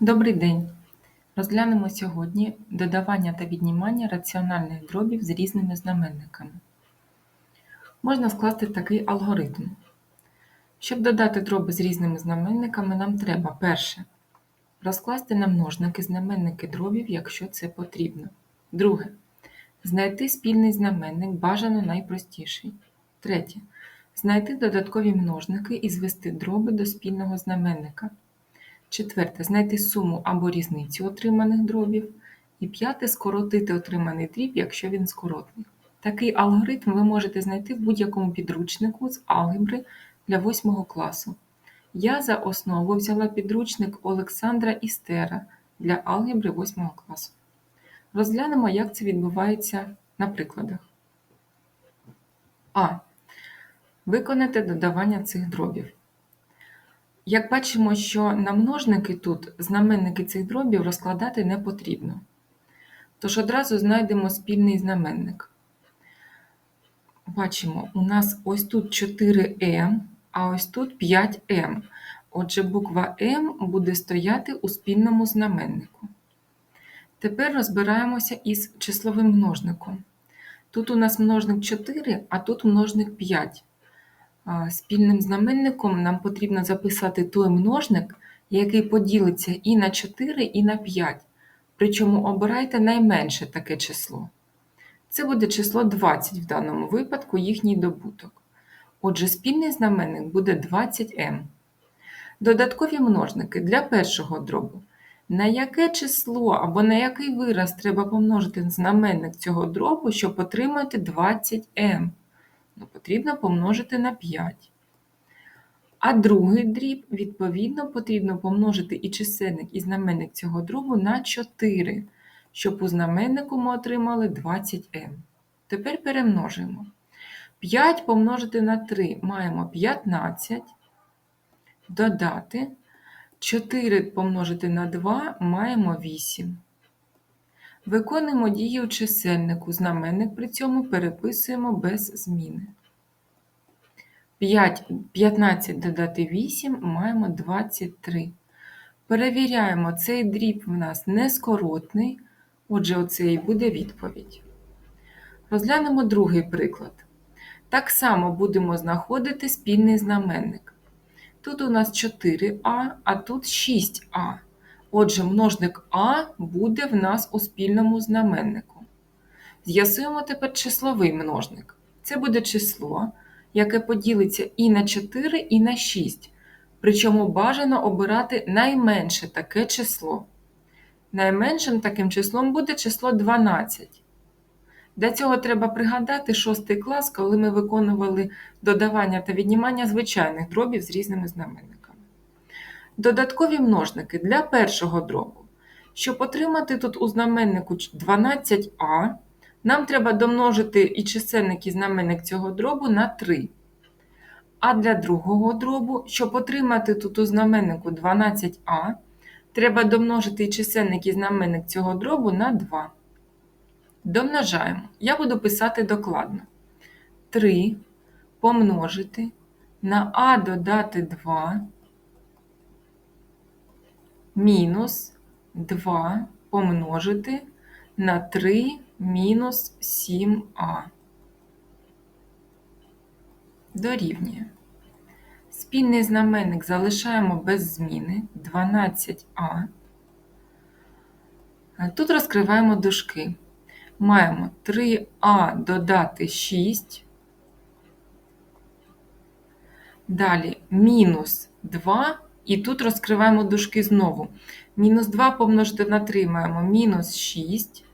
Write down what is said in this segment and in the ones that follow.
Добрий день! Розглянемо сьогодні додавання та віднімання раціональних дробів з різними знаменниками. Можна скласти такий алгоритм. Щоб додати дроби з різними знаменниками, нам треба перше розкласти на множники знаменники дробів, якщо це потрібно. Друге. Знайти спільний знаменник бажано найпростіший. Третє. Знайти додаткові множники і звести дроби до спільного знаменника. Четверте. Знайти суму або різницю отриманих дробів. І п'яте скоротити отриманий дріб, якщо він скоротний. Такий алгоритм ви можете знайти в будь-якому підручнику з алгебри для 8 класу. Я за основу взяла підручник Олександра Істера для алгебри 8 класу. Розглянемо, як це відбувається на прикладах. А. Виконати додавання цих дробів. Як бачимо, що на множники тут знаменники цих дробів розкладати не потрібно. Тож одразу знайдемо спільний знаменник. Бачимо, у нас ось тут 4m, а ось тут 5m. Отже, буква М буде стояти у спільному знаменнику. Тепер розбираємося із числовим множником. Тут у нас множник 4, а тут множник 5. Спільним знаменником нам потрібно записати той множник, який поділиться і на 4, і на 5. Причому обирайте найменше таке число. Це буде число 20 в даному випадку, їхній добуток. Отже, спільний знаменник буде 20m. Додаткові множники для першого дробу. На яке число або на який вираз треба помножити знаменник цього дробу, щоб отримати 20m? Ну, Потрібно помножити на 5. А другий дріб, відповідно, потрібно помножити і чисельник, і знаменник цього дробу на 4, щоб у знаменнику ми отримали 20m. Тепер перемножуємо. 5 помножити на 3 маємо 15, додати 4 помножити на 2 маємо 8. Виконуємо дії у чисельнику, знаменник при цьому переписуємо без зміни. 5, 15 додати 8 маємо 23. Перевіряємо, цей дріб в нас нескоротний, отже, оце і буде відповідь. Розглянемо другий приклад. Так само будемо знаходити спільний знаменник. Тут у нас 4а, а тут 6а. Отже, множник А буде в нас у спільному знаменнику. З'ясуємо тепер числовий множник. Це буде число, яке поділиться і на 4, і на 6. Причому бажано обирати найменше таке число. Найменшим таким числом буде число 12. Для цього треба пригадати 6 клас, коли ми виконували додавання та віднімання звичайних дробів з різними знаменниками. Додаткові множники для першого дробу. Щоб отримати тут у знаменнику 12а, нам треба домножити і чисельник і знаменник цього дробу на 3. А для другого дробу, щоб отримати тут у знаменнику 12а, треба домножити і чисельник і знаменник цього дробу на 2. Домножаємо. Я буду писати докладно. 3 помножити на а додати 2 мінус 2 помножити на 3 мінус 7а. Дорівнює. Спільний знаменник залишаємо без зміни 12а. Тут розкриваємо дужки. Маємо 3а додати 6. Далі мінус 2, і тут розкриваємо дужки знову. Мінус 2 помножити на 3 маємо мінус 6.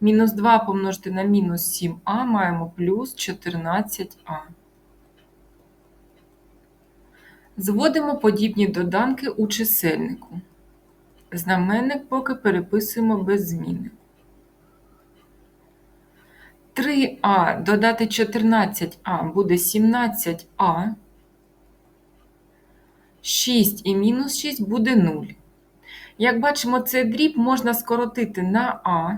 Мінус 2 помножити на мінус 7а маємо плюс 14а. Зводимо подібні доданки у чисельнику. Знаменник поки переписуємо без зміни. 3а додати 14а буде 17а. 6 і мінус 6 буде 0. Як бачимо, цей дріб можна скоротити на А.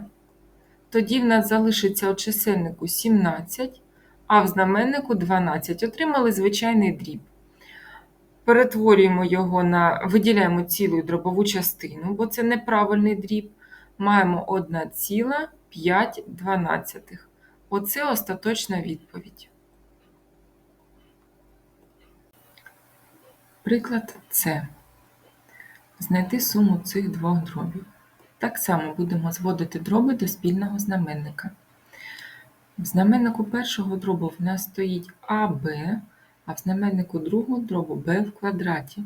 Тоді в нас залишиться у чисельнику 17, а в знаменнику 12. Отримали звичайний дріб. перетворюємо його на виділяємо цілу дробову частину, бо це неправильний дріб. Маємо 1,5. Оце остаточна відповідь. Приклад С. Знайти суму цих двох дробів. Так само будемо зводити дроби до спільного знаменника. В знаменнику першого дробу в нас стоїть АБ, а в знаменнику другого дробу b в квадраті.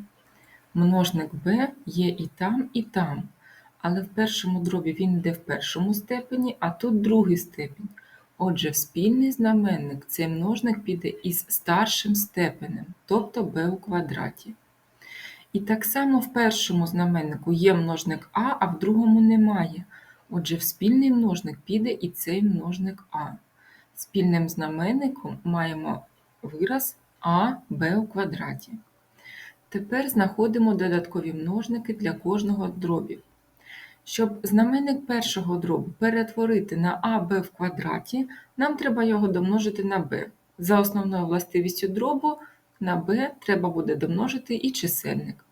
Множник b є і там, і там. Але в першому дробі він йде в першому степені, а тут другий степень. Отже, в спільний знаменник цей множник піде із старшим степенем, тобто b у квадраті. І так само в першому знаменнику є множник А, а в другому немає. Отже, в спільний множник піде і цей множник А. Спільним знаменником маємо вираз а b у квадраті. Тепер знаходимо додаткові множники для кожного дробів. Щоб знаменник першого дробу перетворити на аб в квадраті, нам треба його домножити на b. За основною властивістю дробу на b треба буде домножити і чисельник.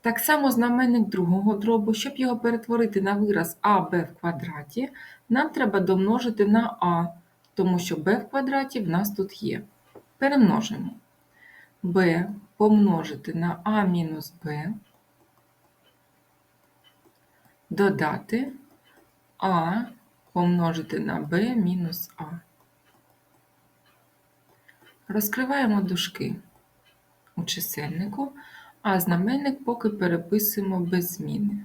Так само знаменник другого дробу, щоб його перетворити на вираз аб в квадраті, нам треба домножити на а, тому що b в квадраті в нас тут є. Перемножимо b помножити на а мінус b, додати а помножити на b мінус а. Розкриваємо дужки у чисельнику, а знаменник поки переписуємо без зміни.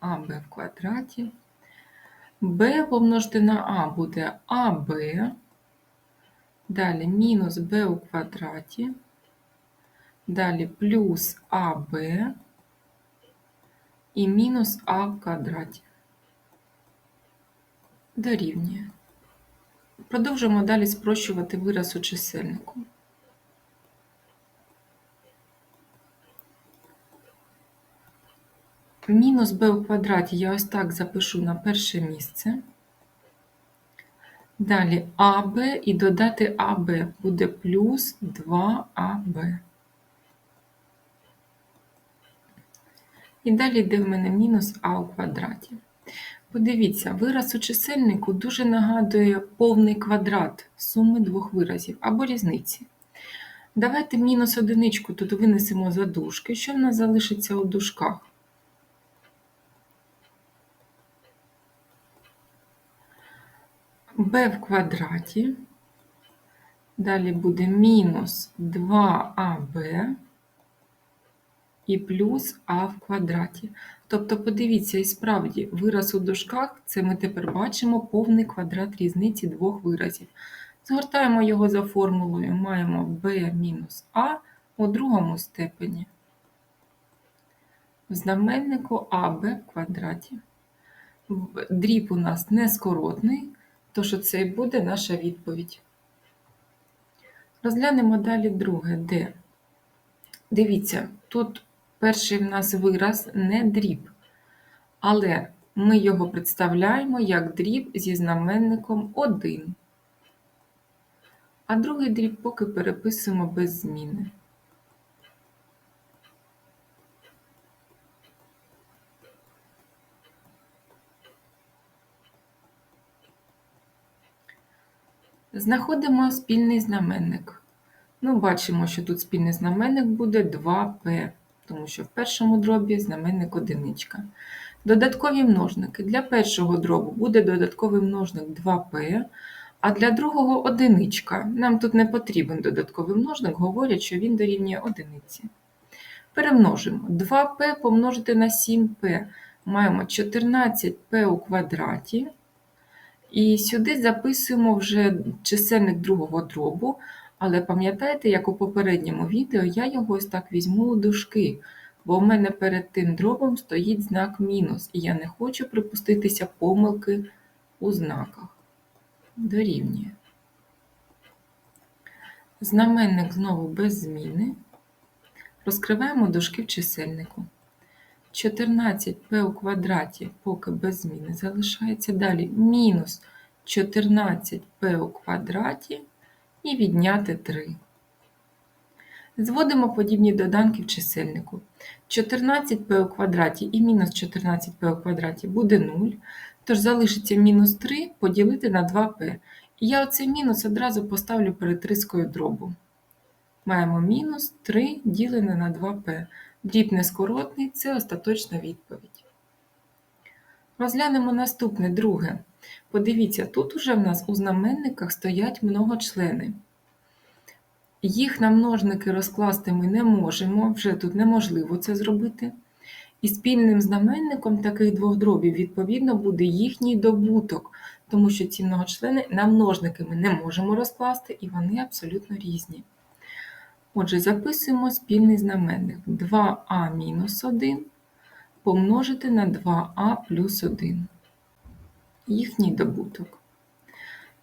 АБ в квадраті. b помножити на а буде АБ, далі мінус b у квадраті, далі плюс АБ і мінус А в квадраті. Дорівнює. Продовжуємо далі спрощувати вираз у чисельнику. Мінус b у квадраті я ось так запишу на перше місце. Далі АБ і додати АБ буде плюс 2АБ. І далі йде в мене мінус А у квадраті. Подивіться, вираз у чисельнику дуже нагадує повний квадрат суми двох виразів або різниці. Давайте мінус одиничку тут винесемо за дужки. Що в нас залишиться у дужках? b в квадраті, далі буде мінус 2аб і плюс а в квадраті. Тобто, подивіться, і справді, вираз у дужках це ми тепер бачимо повний квадрат різниці двох виразів. Згортаємо його за формулою, маємо b мінус а у другому степені. В знаменнику АБ в квадраті. Дріб у нас нескоротний, Тож оце і буде наша відповідь. Розглянемо далі друге Д. Дивіться, тут перший в нас вираз не дріб, але ми його представляємо як дріб зі знаменником 1. А другий дріб поки переписуємо без зміни. Знаходимо спільний знаменник. Ну, Бачимо, що тут спільний знаменник буде 2p, тому що в першому дробі знаменник одиничка. Додаткові множники. Для першого дробу буде додатковий множник 2p, а для другого одиничка. Нам тут не потрібен додатковий множник, говорять, що він дорівнює одиниці. Перемножимо 2p помножити на 7p. Маємо 14p у квадраті. І сюди записуємо вже чисельник другого дробу, але пам'ятаєте, як у попередньому відео, я його ось так візьму у дужки, бо в мене перед тим дробом стоїть знак мінус, і я не хочу припуститися помилки у знаках. Дорівнює. Знаменник знову без зміни. Розкриваємо дужки в чисельнику. 14p у квадраті поки без зміни залишається. Далі мінус 14p у квадраті і відняти 3. Зводимо подібні доданки в чисельнику. 14p у квадраті і мінус 14p у квадраті буде 0, тож залишиться мінус 3 поділити на 2p. І я оцей мінус одразу поставлю перед рискою дробу. Маємо мінус 3 ділене на 2p. Дріб нескоротний – це остаточна відповідь. Розглянемо наступне, друге. Подивіться, тут уже в нас у знаменниках стоять многочлени. Їх на множники розкласти ми не можемо, вже тут неможливо це зробити. І спільним знаменником таких двох дробів, відповідно, буде їхній добуток, тому що ці многочлени на множники ми не можемо розкласти, і вони абсолютно різні. Отже, записуємо спільний знаменник 2а-1 помножити на 2а плюс 1. Їхній добуток.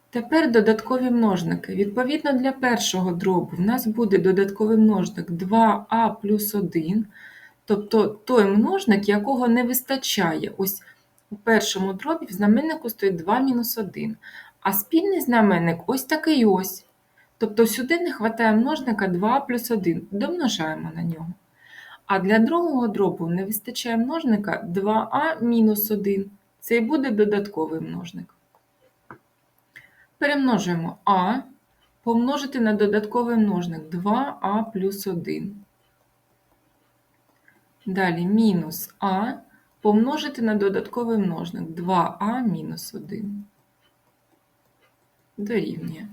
Тепер додаткові множники. Відповідно для першого дробу в нас буде додатковий множник 2а плюс 1, тобто той множник, якого не вистачає. Ось у першому дробі в знаменнику стоїть 2 мінус 1, а спільний знаменник ось такий ось. Тобто сюди не вистачає множника 2 плюс 1, домножаємо на нього. А для другого дробу не вистачає множника 2а мінус 1. Це і буде додатковий множник. Перемножуємо а помножити на додатковий множник 2а плюс 1. Далі мінус а помножити на додатковий множник 2а мінус 1. Дорівнює.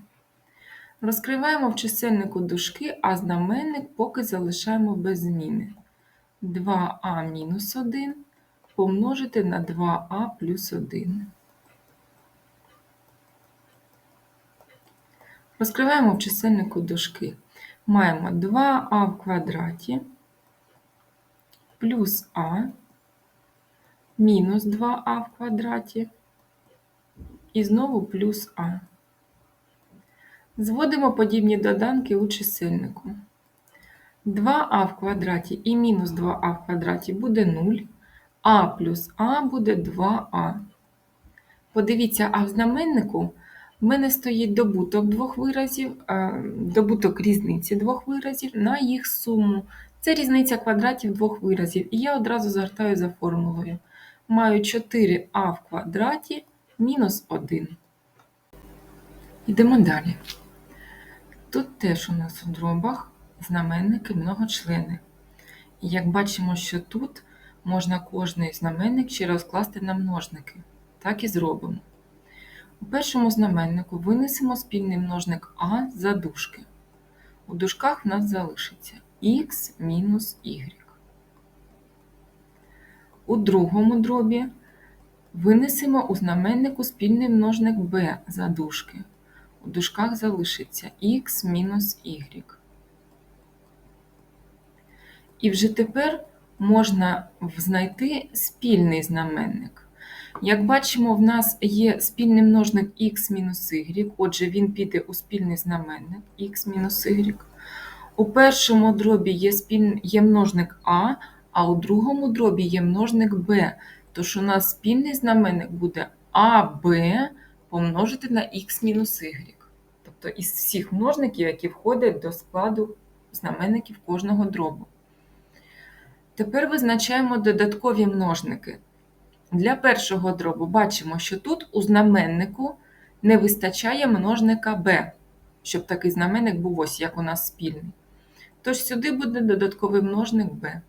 Розкриваємо в чисельнику дужки, а знаменник поки залишаємо без зміни. 2а мінус 1 помножити на 2а плюс 1. Розкриваємо в чисельнику дужки. Маємо 2а в квадраті плюс а мінус 2а в квадраті і знову плюс а. Зводимо подібні доданки у чисельнику. 2а в квадраті і мінус 2а в квадраті буде 0, а плюс а буде 2а. Подивіться, а в знаменнику в мене стоїть добуток двох виразів, добуток різниці двох виразів на їх суму. Це різниця квадратів двох виразів. І я одразу згортаю за формулою. Маю 4а в квадраті мінус 1. Йдемо далі. Тут теж у нас у дробах знаменники многочлени. І як бачимо, що тут можна кожний знаменник ще розкласти на множники. Так і зробимо. У першому знаменнику винесемо спільний множник А за дужки. У дужках в нас залишиться х мінус y. У другому дробі винесемо у знаменнику спільний множник b за дужки. У дужках залишиться х мінус y. І вже тепер можна знайти спільний знаменник. Як бачимо, в нас є спільний множник х мінус y, отже, він піде у спільний знаменник х мінус y. У першому дробі є спіль... є множник А, а у другому дробі є множник Б. Тож у нас спільний знаменник буде АБ помножити на х мінус y. Тобто із всіх множників, які входять до складу знаменників кожного дробу. Тепер визначаємо додаткові множники. Для першого дробу бачимо, що тут у знаменнику не вистачає множника b, щоб такий знаменник був ось як у нас спільний. Тож сюди буде додатковий множник b.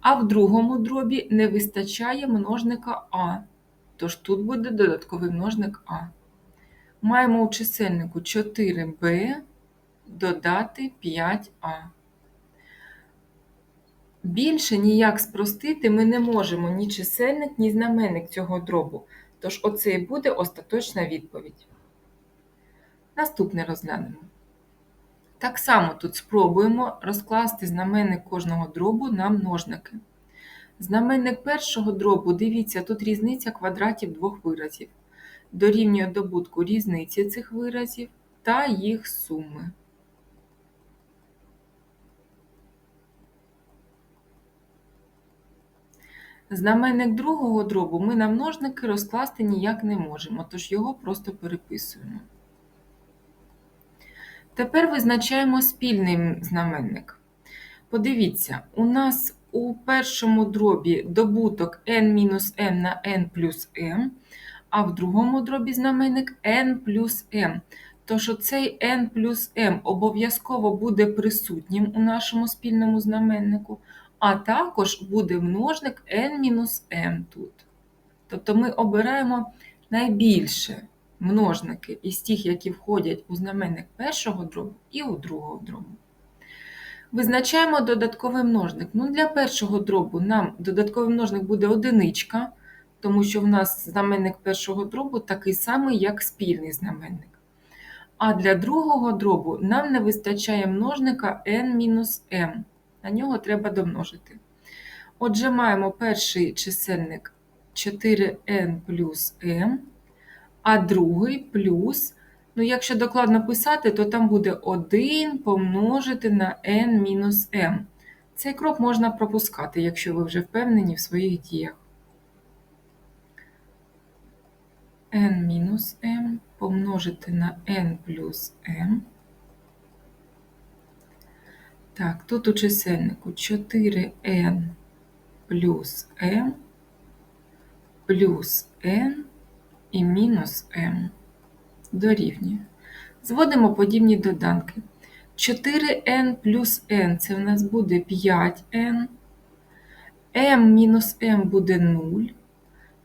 А в другому дробі не вистачає множника а, тож тут буде додатковий множник а. Маємо у чисельнику 4b додати 5а. Більше ніяк спростити ми не можемо ні чисельник, ні знаменник цього дробу, тож оце і буде остаточна відповідь. Наступне розглянемо. Так само тут спробуємо розкласти знаменник кожного дробу на множники. Знаменник першого дробу, дивіться, тут різниця квадратів двох виразів. Дорівнює добутку різниці цих виразів та їх суми. Знаменник другого дробу ми на множники розкласти ніяк не можемо, тож його просто переписуємо. Тепер визначаємо спільний знаменник. Подивіться, у нас у першому дробі добуток n-m на n плюс m, а в другому дробі знаменник n плюс m. Тож оцей n плюс m обов'язково буде присутнім у нашому спільному знаменнику, а також буде множник n-m тут. Тобто ми обираємо найбільше множники із тих, які входять у знаменник першого дробу і у другого дробу. Визначаємо додатковий множник. Ну, Для першого дробу нам додатковий множник буде одиничка, тому що в нас знаменник першого дробу такий самий, як спільний знаменник. А для другого дробу нам не вистачає множника n-m. На нього треба домножити. Отже, маємо перший чисельник 4n плюс m, а другий плюс, ну якщо докладно писати, то там буде 1 помножити на n-m. Цей крок можна пропускати, якщо ви вже впевнені в своїх діях. n-m помножити на n плюс m. Так, тут у чисельнику 4n плюс m плюс n і мінус m дорівнює. Зводимо подібні доданки. 4n плюс n це в нас буде 5n, m мінус m буде 0.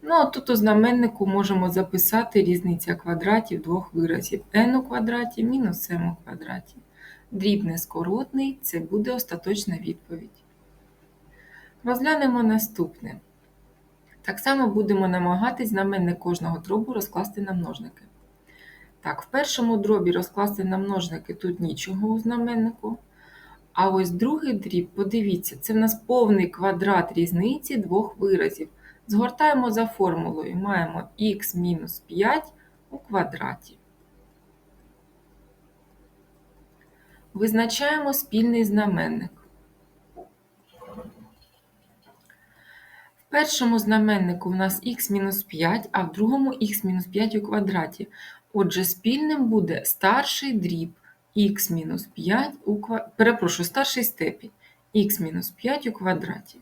Ну, а тут у знаменнику можемо записати різниця квадратів двох виразів n у квадраті мінус m у квадраті. Дрібне скоротний це буде остаточна відповідь. Розглянемо наступне. Так само будемо намагатись знаменник кожного дробу розкласти на множники. Так, в першому дробі розкласти на множники тут нічого у знаменнику. А ось другий дріб, подивіться, це в нас повний квадрат різниці двох виразів. Згортаємо за формулою, маємо х мінус 5 у квадраті. Визначаємо спільний знаменник. В першому знаменнику в нас х-5, а в другому х-5 у квадраті. Отже, спільним буде старший дріб х-5 у квадраті. Перепрошую, старший степінь х-5 у квадраті.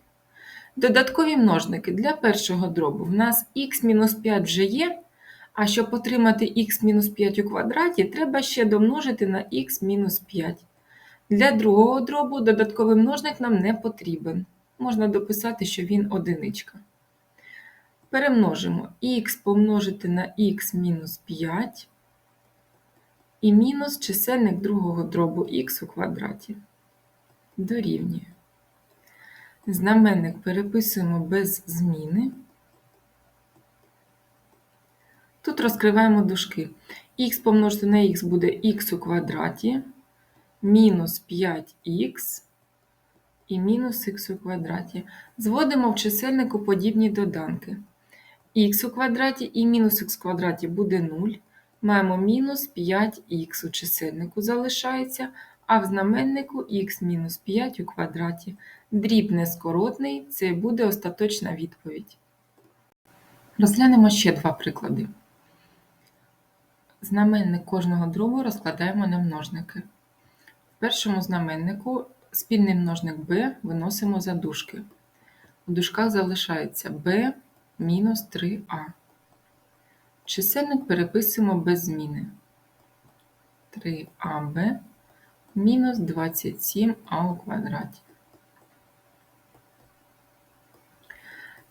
Додаткові множники для першого дробу в нас х-5 вже є, а щоб отримати х-5 у квадраті, треба ще домножити на х-5. Для другого дробу додатковий множник нам не потрібен. Можна дописати, що він одиничка. Перемножимо х помножити на х мінус 5 і мінус чисельник другого дробу х у квадраті. Дорівнює. Знаменник переписуємо без зміни. Тут розкриваємо дужки. х помножити на х буде х у квадраті, мінус 5х і мінус х у квадраті. Зводимо в чисельнику подібні доданки. х у квадраті і мінус х у квадраті буде 0. Маємо мінус 5х у чисельнику залишається, а в знаменнику х мінус 5 у квадраті. Дріб нескоротний – це буде остаточна відповідь. Розглянемо ще два приклади. Знаменник кожного дробу розкладаємо на множники. В першому знаменнику спільний множник b виносимо за дужки. У дужках залишається b мінус 3а. Чисельник переписуємо без зміни. 3аб мінус 27а у квадраті.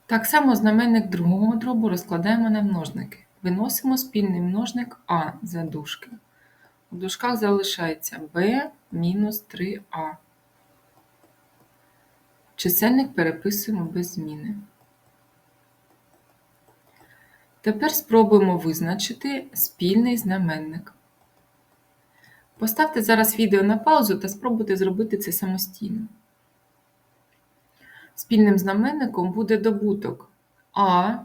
Так само знаменник другого дробу розкладаємо на множники. Виносимо спільний множник а за дужки. У дужках залишається b мінус 3а. Чисельник переписуємо без зміни. Тепер спробуємо визначити спільний знаменник. Поставте зараз відео на паузу та спробуйте зробити це самостійно. Спільним знаменником буде добуток А,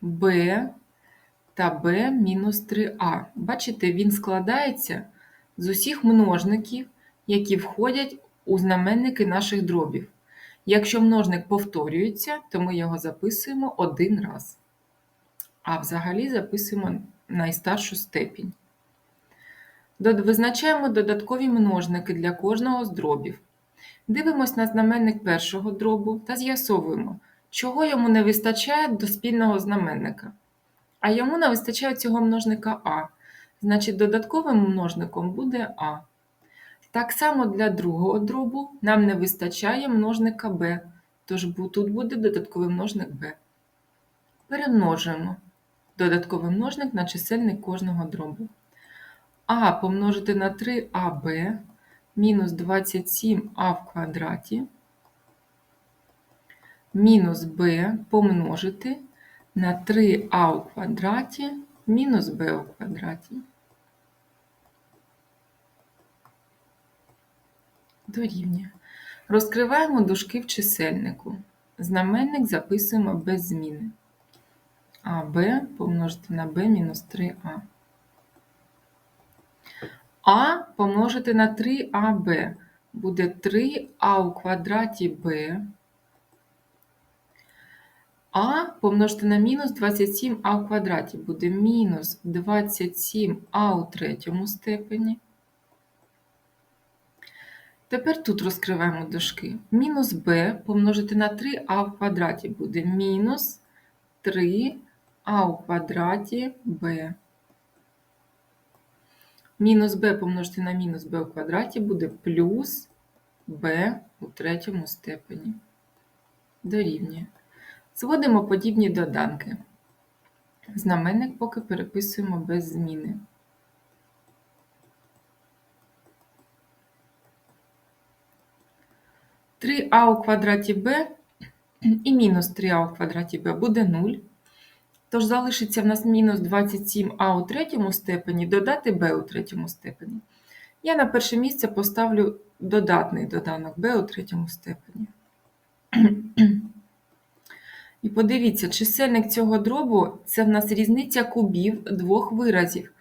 Б та Б мінус 3А. Бачите, він складається з усіх множників, які входять у знаменники наших дробів. Якщо множник повторюється, то ми його записуємо один раз. А взагалі записуємо найстаршу степінь. Визначаємо додаткові множники для кожного з дробів. Дивимось на знаменник першого дробу та з'ясовуємо, чого йому не вистачає до спільного знаменника. А йому не вистачає цього множника А. Значить, додатковим множником буде А. Так само для другого дробу нам не вистачає множника b, тож тут буде додатковий множник b. Перемножуємо додатковий множник на чисельник кожного дробу. А помножити на 3аб мінус 27а в квадраті мінус b помножити на 3а у квадраті мінус b у квадраті. Дорівнює. Розкриваємо дужки в чисельнику. Знаменник записуємо без зміни. АБ помножити на b мінус 3а. А помножити на 3аб буде 3а у квадраті b. А помножити на мінус 27а у квадраті буде мінус 27а у третьому степені. Тепер тут розкриваємо дужки. Мінус b помножити на 3а в квадраті буде мінус 3а у квадраті b. Мінус b помножити на мінус b у квадраті буде плюс b у третьому степені. Дорівнює. Зводимо подібні доданки. Знаменник поки переписуємо без зміни. Три а у квадраті b і мінус 3а у квадраті b буде 0. Тож залишиться в нас мінус 27а у третьому степені, додати b у третьому степені. Я на перше місце поставлю додатний доданок b у третьому степені. І подивіться, чисельник цього дробу це в нас різниця кубів двох виразів.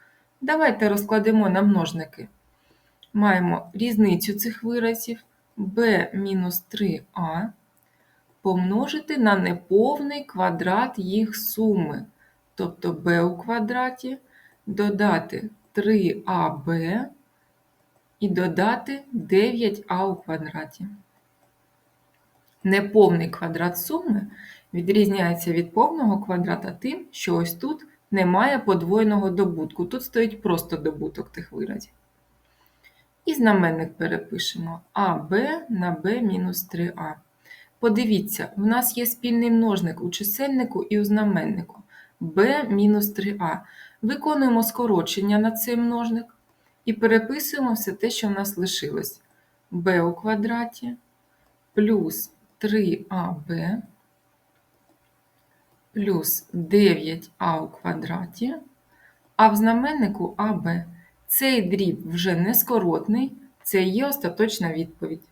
Давайте розкладемо на множники. Маємо різницю цих виразів b-3a помножити на неповний квадрат їх суми, тобто b у квадраті, додати 3ab і додати 9а у квадраті. Неповний квадрат суми відрізняється від повного квадрата тим, що ось тут немає подвоєного добутку. Тут стоїть просто добуток тих виразів. І знаменник перепишемо АБ на b мінус 3а. Подивіться, в нас є спільний множник у чисельнику і у знаменнику b мінус 3а. Виконуємо скорочення на цей множник і переписуємо все те, що в нас лишилось. b у квадраті плюс 3аб плюс 9а у квадраті, а в знаменнику АБ. Цей дріб вже не скоротний, це є остаточна відповідь.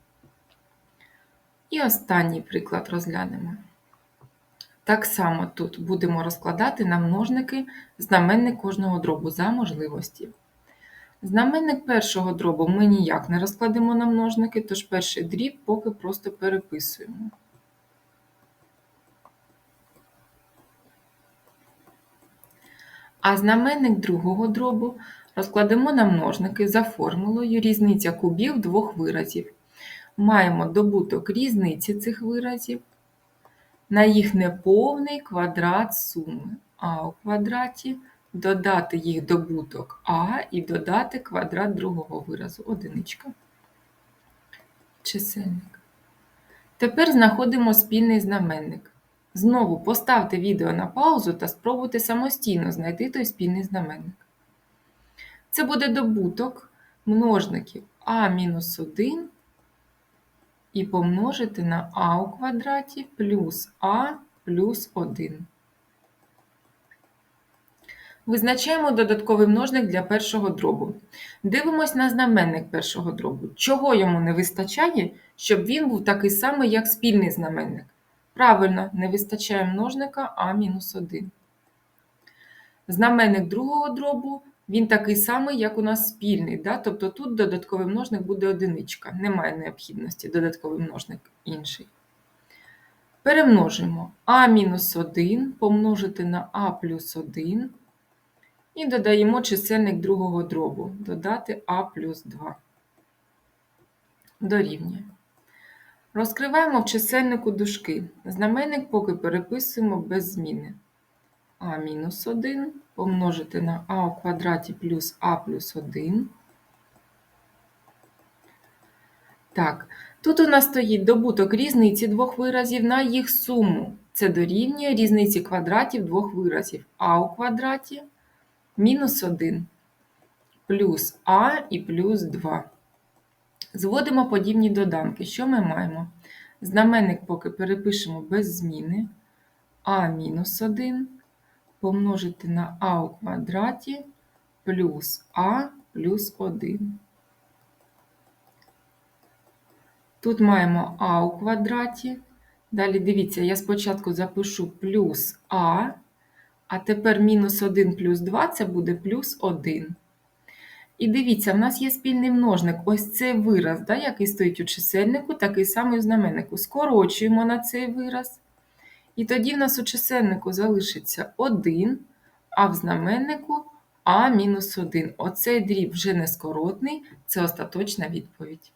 І останній приклад розглянемо. Так само тут будемо розкладати на множники знаменник кожного дробу за можливості. Знаменник першого дробу ми ніяк не розкладемо на множники, тож перший дріб поки просто переписуємо. А знаменник другого дробу розкладемо на множники за формулою різниця кубів двох виразів. Маємо добуток різниці цих виразів на їх неповний квадрат суми а у квадраті, додати їх добуток а і додати квадрат другого виразу одиничка. Чисельник. Тепер знаходимо спільний знаменник. Знову поставте відео на паузу та спробуйте самостійно знайти той спільний знаменник. Це буде добуток множників а-1 і помножити на а у квадраті плюс а плюс 1. Визначаємо додатковий множник для першого дробу. Дивимось на знаменник першого дробу. Чого йому не вистачає, щоб він був такий самий, як спільний знаменник? Правильно, не вистачає множника а-1. Знаменник другого дробу він такий самий, як у нас спільний. Да? Тобто тут додатковий множник буде одиничка. Немає необхідності додатковий множник інший. Перемножимо а-1 помножити на а плюс 1 І додаємо чисельник другого дробу. Додати а плюс 2. Дорівнює. Розкриваємо в чисельнику дужки. Знаменник поки переписуємо без зміни. а мінус 1 помножити на а у квадраті плюс а плюс 1. Так, тут у нас стоїть добуток різниці двох виразів на їх суму. Це дорівнює різниці квадратів двох виразів. а у квадраті мінус 1 плюс а і плюс 2. Зводимо подібні доданки. Що ми маємо? Знаменник поки перепишемо без зміни. а мінус 1 помножити на а у квадраті плюс а плюс 1. Тут маємо а у квадраті. Далі дивіться, я спочатку запишу плюс а, а тепер мінус 1 плюс 2 це буде плюс 1. І дивіться, в нас є спільний множник. Ось цей вираз, да, який стоїть у чисельнику, такий самий у знаменнику. Скорочуємо на цей вираз. І тоді в нас у чисельнику залишиться 1, а в знаменнику А-1. Оцей дріб вже не скоротний, це остаточна відповідь.